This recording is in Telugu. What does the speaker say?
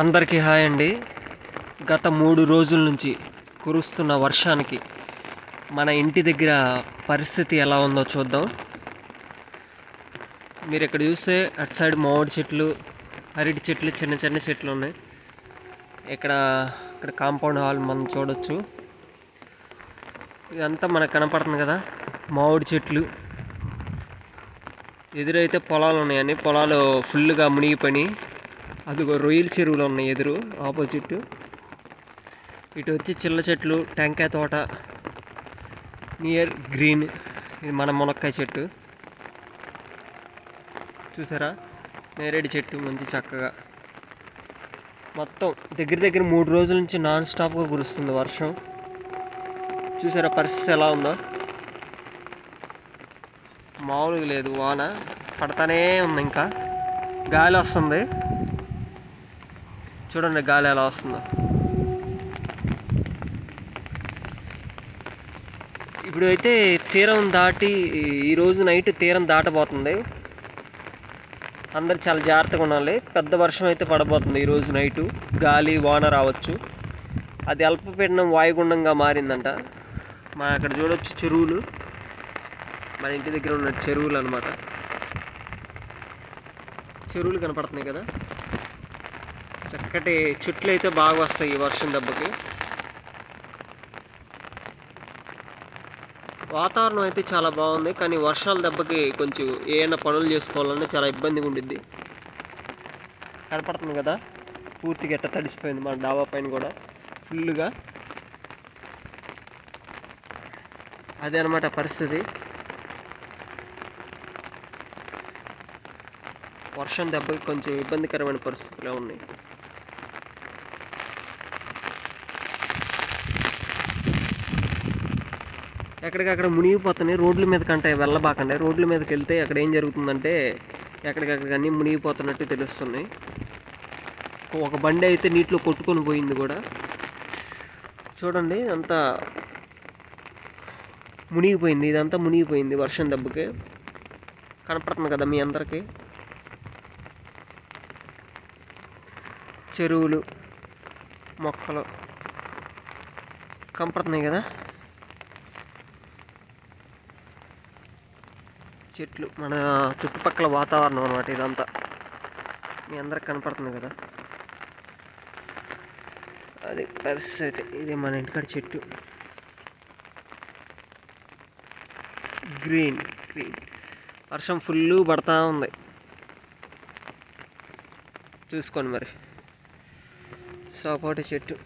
అందరికీ హాయ్ అండి. గత మూడు రోజుల నుంచి కురుస్తున్న వర్షానికి మన ఇంటి దగ్గర పరిస్థితి ఎలా ఉందో చూద్దాం. మీరు ఇక్కడ చూస్తే అటు సైడ్ మామిడి చెట్లు అరటి చెట్లు చిన్న చిన్న చెట్లు ఉన్నాయి. ఇక్కడ ఇక్కడ కాంపౌండ్ హాల్ మనం చూడొచ్చు. ఇదంతా మనకు కనపడుతుంది కదా మామిడి చెట్లు. ఎదురైతే పొలాలు ఉన్నాయని పొలాలు ఫుల్గా మునిగిపోయి అదిగో రొయ్యల చెరువులు ఉన్నాయి ఎదురు ఆపోజిట్ ఇటు వచ్చి చిల్ల చెట్లు టెంకాయ తోట నియర్ గ్రీన్ ఇది మన మునక్కాయ చెట్టు. చూసారా? నేరేడు చెట్టు మంచి చక్కగా. మొత్తం దగ్గర దగ్గర మూడు రోజుల నుంచి నాన్ స్టాప్గా కురుస్తుంది వర్షం. చూసారా పరిస్థితి ఎలా ఉందో? మామూలుగా లేదు వాన పడతానే ఉంది ఇంకా. గాలి వస్తుంది. చూడండి గాలి ఎలా వస్తుందో. ఇప్పుడు అయితే తీరం దాటి ఈరోజు నైట్ తీరం దాటబోతుంది. అందరు చాలా జాగ్రత్తగా ఉండాలి. పెద్ద వర్షం అయితే పడబోతుంది ఈరోజు నైటు. గాలి వాన రావచ్చు. అది అల్పపీడనం వాయుగుండంగా మారిందంట. మా అక్కడ చూడొచ్చు చెరువులు. మన ఇంటి దగ్గర ఉన్న చెరువులు అనమాట చెరువులు కనపడుతున్నాయి కదా. చక్కటి చెట్లు అయితే బాగా వస్తాయి ఈ వర్షం దెబ్బకి. వాతావరణం అయితే చాలా బాగుంది కానీ వర్షాల దెబ్బకి కొంచెం ఏమైనా పనులు చేసుకోవాలన్నా చాలా ఇబ్బందిగా ఉండిద్ది. కనపడుతుంది కదా పూర్తిగా ఎట్ట తడిసిపోయింది మన డాబా పైన కూడా ఫుల్గా అదే అనమాట పరిస్థితి. వర్షం దెబ్బకి కొంచెం ఇబ్బందికరమైన పరిస్థితులు ఉన్నాయి. ఎక్కడికక్కడ మునిగిపోతున్నాయి రోడ్ల మీద కంటే వెళ్ళబాకండి. రోడ్ల మీదకి వెళ్తే అక్కడ ఏం జరుగుతుందంటే ఎక్కడికక్కడ అన్నీ మునిగిపోతున్నట్టు తెలుస్తుంది ఒక బండి అయితే నీటిలో కొట్టుకొని పోయింది కూడా. చూడండి అంతా మునిగిపోయింది. ఇదంతా మునిగిపోయింది వర్షం దెబ్బకి. కనపడుతుంది కదా మీ అందరికీ? చెరువులు మొక్కలు కనపడుతున్నాయి కదా? చెట్లు మన చుట్టుపక్కల వాతావరణం అనమాట ఇదంతా. మీ అందరికి కనపడుతుంది కదా? అది పరిస్థితి. ఇది మన ఇంటికాడ చెట్టు. Green green. వర్షం ఫుల్ పడతా ఉంది. చూసుకోండి మరి. సపోటా చెట్టు.